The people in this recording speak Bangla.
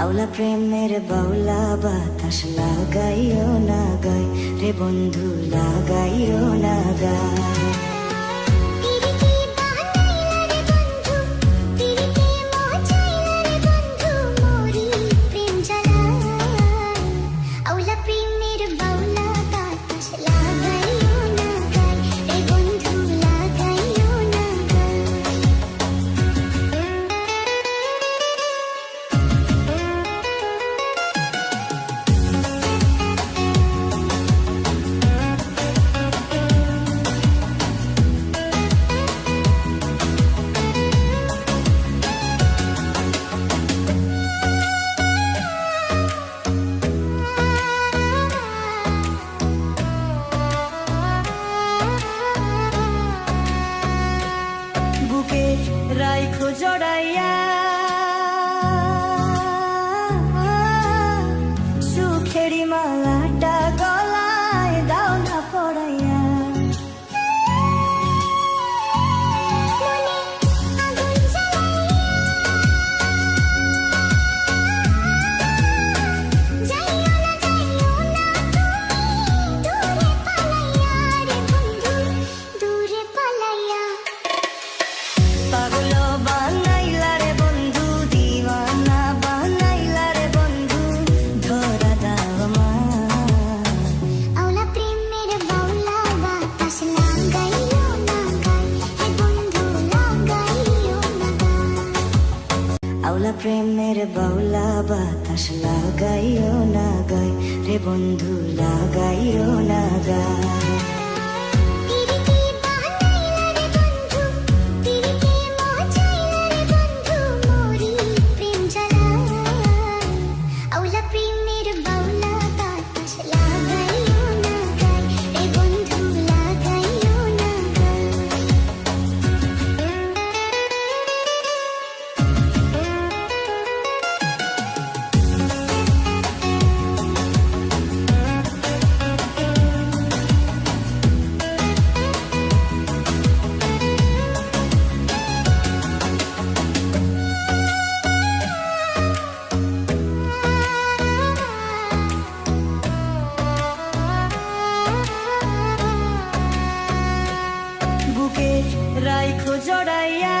আউলা প্রেমের বাউলা বাতাস লাগাইও না গাই রে বন্ধু লাগাইও না গাই বাউলা প্রেমের বাউলা বাতাস লাগাইও না গাই রে বন্ধু লাগাইও জড়াইয়া